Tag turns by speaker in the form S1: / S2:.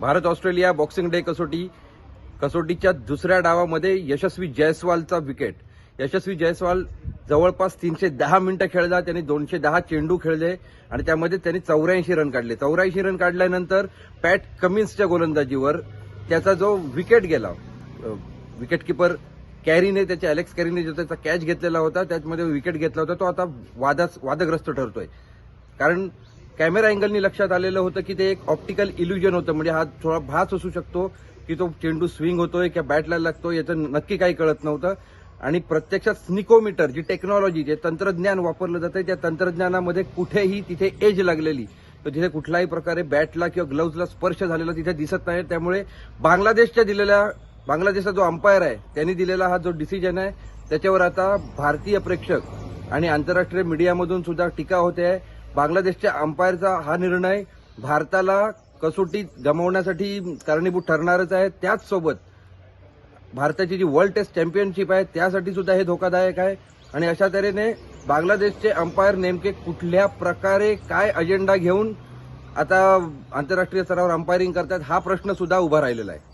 S1: Bharat Australia boxing day कसोटी कसोटीच्या दुसऱ्या डावामध्ये यशस्वी जयस्वालचा विकेट. यशस्वी जयस्वाल जवळपास तीनशे दहा मिनिटं खेळला त्यांनी दोनशे दहा चेंडू खेळले आणि त्यामध्ये त्यांनी चौऱ्याऐंशी रन काढले. चौऱ्याऐंशी रन काढल्यानंतर पॅट कमिन्सच्या गोलंदाजीवर त्याचा जो विकेट गेला विकेट किपर कॅरीने त्याच्या अलेक्स कॅरीने जो त्याचा कॅच घेतलेला होता त्यामध्ये विकेट घेतला होता तो आता वादाच वादग्रस्त ठरतोय. कारण कॅमेरा अँगलनी लक्षात आलेलं होतं की ते एक ऑप्टिकल इल्युजन होतं. म्हणजे हा थोडा भास असू शकतो की तो चेंडू स्विंग होतोय किंवा बॅटला लागतो याचं नक्की काही कळत नव्हतं. आणि प्रत्यक्षात स्निकोमीटर जी टेक्नॉलॉजी जे तंत्रज्ञान वापरलं जातं त्या तंत्रज्ञानामध्ये कुठेही तिथे एज लागलेली. तर तिथे कुठल्याही प्रकारे बॅटला किंवा ग्लव्जला स्पर्श झालेला तिथे दिसत नाही. त्यामुळे बांगलादेशच्या दिलेल्या बांगलादेशचा जो अंपायर आहे त्यांनी दिलेला हा जो डिसिजन आहे त्याच्यावर आता भारतीय प्रेक्षक आणि आंतरराष्ट्रीय मीडियामधून सुद्धा टीका होते. आहे बांगलादेशच्या अंपायरचा हा निर्णय भारताला कसोटी गमावण्यासाठी कारणीभूत ठरणारच आहे. त्याचसोबत भारताची जी वर्ल्ड टेस्ट चॅम्पियनशिप आहे त्यासाठी सुद्धा हे धोकादायक आहे. आणि अशा तऱ्हेने बांगलादेशचे अंपायर नेमके कुठल्या प्रकारे काय अजेंडा घेऊन आता आंतरराष्ट्रीय स्तरावर अंपायरिंग करतात हा प्रश्न सुद्धा उभा राहिलेला आहे.